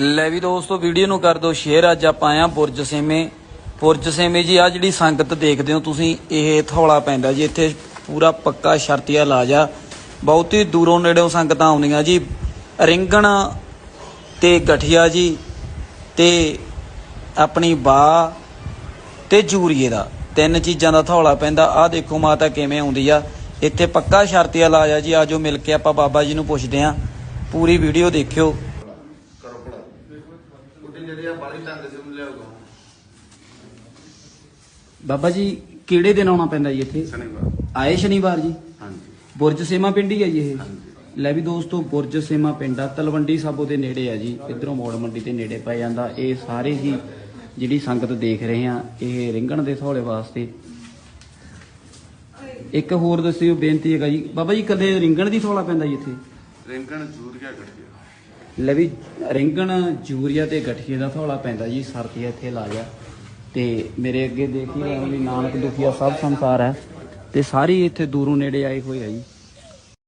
ਲੈ ਵੀ ਦੋਸਤੋ, ਵੀਡੀਓ ਨੂੰ ਕਰ ਦਿਓ ਸ਼ੇਅਰ ਅੱਜ ਆਪਾਂ ਆਇਆ ਬੁਰਜ ਸੇਮੇ। ਬੁਰਜ ਸੇਮੇ ਜੀ ਆ ਜਿਹੜੀ ਸੰਗਤ ਦੇਖਦੇ ਹੋ ਤੁਸੀਂ, ਇਹ ਥੌਲਾ ਪੈਂਦਾ ਜੀ। ਇੱਥੇ ਪੂਰਾ ਪੱਕਾ ਸ਼ਰਤੀਆ ਇਲਾਜ ਆ। ਬਹੁਤ ਹੀ ਦੂਰੋਂ ਨੇੜੇੋਂ ਸੰਗਤਾਂ ਆਉਂਦੀਆਂ ਜੀ। ਰਿੰਗਣ ਤੇ ਗਠੀਆ ਜੀ ਤੇ ਆਪਣੀ ਬਾ ਤੇ ਜੂਰੀਏ ਦਾ। ਤਿੰਨ ਚੀਜ਼ਾਂ ਦਾ ਥੌਲਾ ਪੈਂਦਾ। ਆਹ ਦੇਖੋ ਮਾਤਾ ਕਿਵੇਂ ਆਉਂਦੀ ਆ। ਇੱਥੇ ਪੱਕਾ ਸ਼ਰਤੀਆ ਇਲਾਜ ਆ ਜੀ। ਆਜੋ ਮਿਲ ਕੇ ਆਪਾਂ ਬਾਬਾ ਜੀ ਨੂੰ ਪੁੱਛਦੇ ਆ ਪੂਰੀ ਵੀਡੀਓ ਦੇਖਿਓ। ਕੁੱਟੀ ਜਿਹੜੀ ਆ ਬਾਲੀ ਢੰਗ ਸੇ ਲਿਆਉਗਾ ਬਾਬਾ ਜੀ ਕਿਹੜੇ ਦਿਨ ਆਉਣਾ ਪੈਂਦਾ ਜੀ ਇੱਥੇ? ਸ਼ਨੀਵਾਰ। ਆਏ ਸ਼ਨੀਵਾਰ ਜੀ? ਹਾਂਜੀ। ਬੁਰਜ ਸੇਮਾ ਪਿੰਡੀ ਹੈ ਜੀ ਇਹ। ਲੈ ਵੀ ਦੋਸਤੋ ਬੁਰਜ ਸੇਮਾ ਪਿੰਡ ਆ ਤਲਵੰਡੀ ਸਾਬੋ ਦੇ ਨੇੜੇ ਆ ਜੀ। ਇਧਰੋਂ ਮੋੜ ਮੰਡੀ ਦੇ ਨੇੜੇ ਪੈ ਜਾਂਦਾ। ਇਹ ਸਾਰੇ ਹੀ ਜਿਹੜੀ ਸੰਗਤ ਦੇਖ ਰਹੇ ਆ ਇਹ ਰਿੰਗਣ ਦੇ ਥੌਲੇ ਵਾਸਤੇ। ਇੱਕ ਹੋਰ ਦੱਸਿਓ ਬੇਨਤੀ ਹੈਗਾ ਜੀ। ਬਾਬਾ ਜੀ ਕਦੇ ਰਿੰਗਣ ਦੀ ਥੌਲਾ ਪੈਂਦਾ ਜੀ ਇੱਥੇ? ਰਿੰਗਣ ਜੂਰੀਆ ਗੱਠਿਆ ਲੈ ਵੀ ਰਿੰਗਣ ਜੂਰੀਆ ਤੇ ਗਠੀਏ ਦਾ ਥੌਲਾ ਪੈਂਦਾ ਜੀ ਸਰਦੀ ਇੱਥੇ ਇਲਾਜ ਆ ਤੇ ਮੇਰੇ ਅੱਗੇ ਦੇਖੀ ਰਹੇ ਵੀ ਨਾਨਕ ਦੁਖੀਆ ਸਭ ਸੰਸਾਰ ਹੈ। ਤੇ ਸਾਰੀ ਇੱਥੇ ਦੂਰੋਂ ਨੇੜੇ ਆਏ ਹੋਏ ਆ ਜੀ।